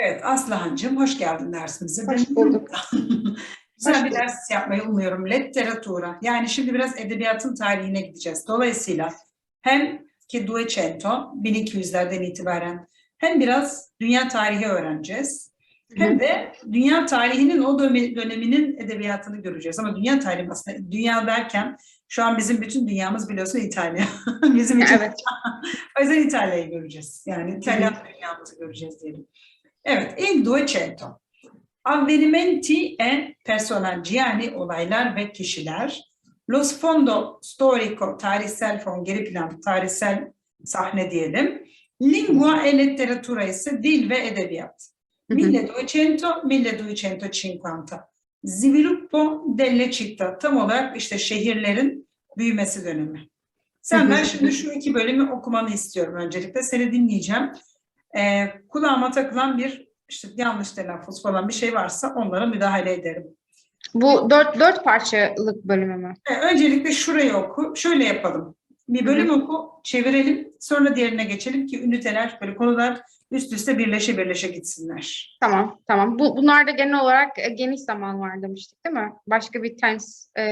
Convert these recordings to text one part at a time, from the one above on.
Evet Aslıhan'cığım hoş geldin dersimize. Hoş bulduk. Güzel bir ders yapmayı umuyorum. Letteratura. Yani şimdi biraz edebiyatın tarihine gideceğiz. Dolayısıyla hem ki Duecento 1200'lerden itibaren hem biraz dünya tarihi öğreneceğiz. Hem de dünya tarihinin o dönem- döneminin edebiyatını göreceğiz. Ama dünya tarihi aslında dünya derken şu an bizim bütün dünyamız biliyorsun İtalya. bizim için Evet. o yüzden İtalya'yı göreceğiz. Yani İtalyan dünyamızı göreceğiz diyelim. Evet, il Duecento. Avvenimenti e personaggi yani olaylar ve kişiler. Lo sfondo storico, tarihsel fon, geri plan, tarihsel sahne diyelim. Lingua e letteratura ise dil ve edebiyat. Hı hı. 1200-1250. Sviluppo delle città. Tam olarak işte şehirlerin büyümesi dönemi. Sen ben şimdi şu iki bölümü okumanı istiyorum öncelikle. Seni dinleyeceğim. Ee, kulağıma takılan bir işte yanlış telaffuz falan bir şey varsa onlara müdahale ederim. Bu dört, dört parçalık bölümü mü? Ee, öncelikle şurayı oku. Şöyle yapalım. Bir bölüm oku, çevirelim. Sonra diğerine geçelim ki üniteler, böyle konular üst üste birleşe birleşe gitsinler. Tamam, tamam. Bu, bunlarda genel olarak e, geniş zaman var demiştik değil mi? Başka bir tense. e,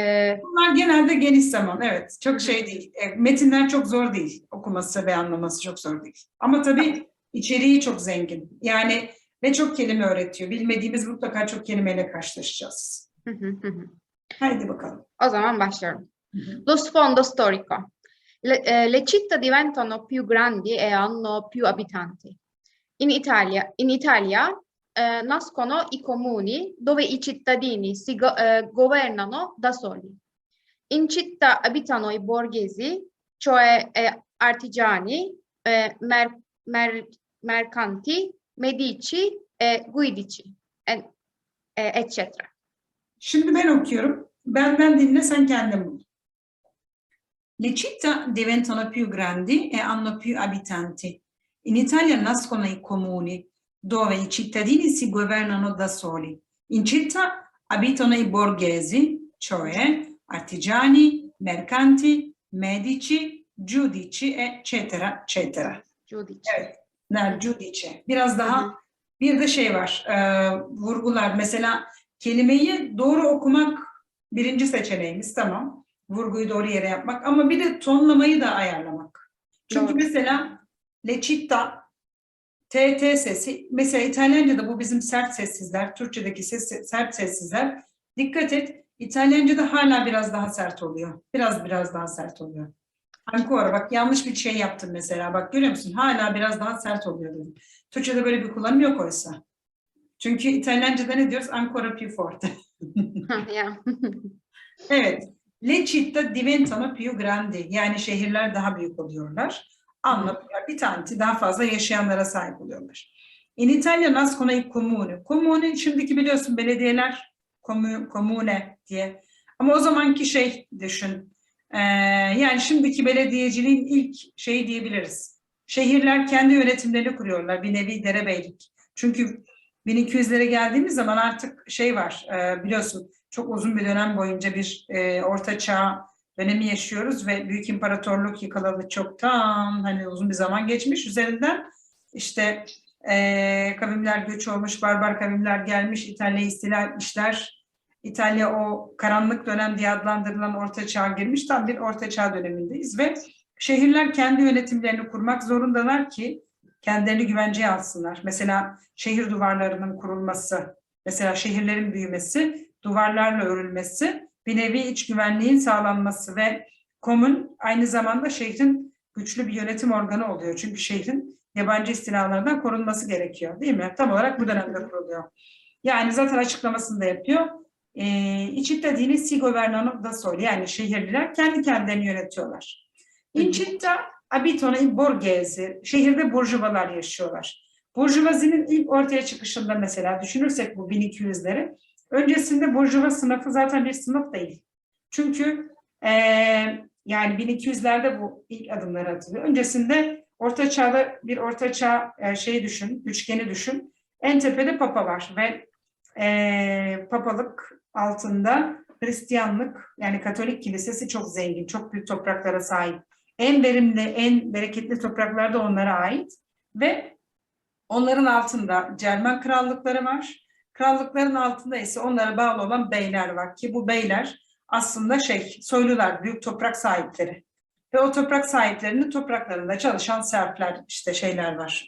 Bunlar genelde geniş zaman. Evet. Çok şey değil. E, metinler çok zor değil. Okuması ve anlaması çok zor değil. Ama tabii içeriği çok zengin. Yani ve çok kelime öğretiyor. Bilmediğimiz mutlaka çok kelimeyle karşılaşacağız. Haydi bakalım. o zaman başlıyorum. Lo sfondo storico. Le, eh, le città diventano più grandi e hanno più abitanti. In Italia, in Italia eh, nascono i comuni dove i cittadini si go- eh, governano da soli. In città abitano i borghesi, cioè eh, artigiani, eh, mer- mer- mercanti, medici e guidici, e- e- eccetera. Şimdi ben okuyorum. Benden dinle sen kendin bul. Le città diventano più grandi e hanno più abitanti. In Italia nascono i comuni, dove i cittadini si governano da soli. In città abitano i borghesi, cioè artigiani, mercanti, medici, giudici, eccetera, eccetera. Giudici. Evet. Ner, giudice. Biraz daha bir de şey var. e, vurgular. Mesela kelimeyi doğru okumak birinci seçeneğimiz tamam. Vurguyu doğru yere yapmak ama bir de tonlamayı da ayarlamak. Çünkü Doğru. mesela le città TT sesi mesela İtalyanca'da bu bizim sert sessizler, Türkçedeki ses, sert sessizler. Dikkat et İtalyanca'da hala biraz daha sert oluyor. Biraz biraz daha sert oluyor. Ancora bak yanlış bir şey yaptım mesela. Bak görüyor musun? Hala biraz daha sert oluyor dedim. Türkçe'de böyle bir kullanım yok oysa. Çünkü İtalyanca'da ne diyoruz? Ancora più forte. Evet. Le città diventano più grandi. Yani şehirler daha büyük oluyorlar. Anla bir tanesi daha fazla yaşayanlara sahip oluyorlar. In Italia nascono i comuni. Comuni şimdiki biliyorsun belediyeler komu- komune diye. Ama o zamanki şey düşün. Ee, yani şimdiki belediyeciliğin ilk şeyi diyebiliriz. Şehirler kendi yönetimlerini kuruyorlar. Bir nevi derebeylik. Çünkü 1200'lere geldiğimiz zaman artık şey var e, biliyorsun çok uzun bir dönem boyunca bir e, orta çağ dönemi yaşıyoruz ve büyük imparatorluk yıkılalı çoktan hani uzun bir zaman geçmiş üzerinden işte e, kavimler göç olmuş, barbar kavimler gelmiş, İtalya'yı istila etmişler. İtalya o karanlık dönem diye adlandırılan orta çağ girmiş. Tam bir orta çağ dönemindeyiz ve şehirler kendi yönetimlerini kurmak zorundalar ki kendilerini güvenceye alsınlar. Mesela şehir duvarlarının kurulması, mesela şehirlerin büyümesi, duvarlarla örülmesi, bir nevi iç güvenliğin sağlanması ve komün aynı zamanda şehrin güçlü bir yönetim organı oluyor. Çünkü şehrin yabancı istilalardan korunması gerekiyor değil mi? Tam olarak bu dönemde kuruluyor. Yani zaten açıklamasını da yapıyor. E, i cittadini si governano da soli yani şehirliler kendi kendilerini yönetiyorlar. In città abitano i borghesi. Şehirde burjuvalar yaşıyorlar. Burjuvazinin ilk ortaya çıkışında mesela düşünürsek bu 1200'leri öncesinde burjuva sınıfı zaten bir sınıf değil. Çünkü eee, yani 1200'lerde bu ilk adımları atılıyor. Öncesinde orta çağda bir orta çağ e, şeyi düşün, üçgeni düşün. En tepede papa var ve eee, papalık altında Hristiyanlık yani Katolik kilisesi çok zengin, çok büyük topraklara sahip. En verimli, en bereketli topraklar da onlara ait ve Onların altında Cermen krallıkları var. Krallıkların altında ise onlara bağlı olan beyler var ki bu beyler aslında şey soylular, büyük toprak sahipleri. Ve o toprak sahiplerinin topraklarında çalışan serfler işte şeyler var.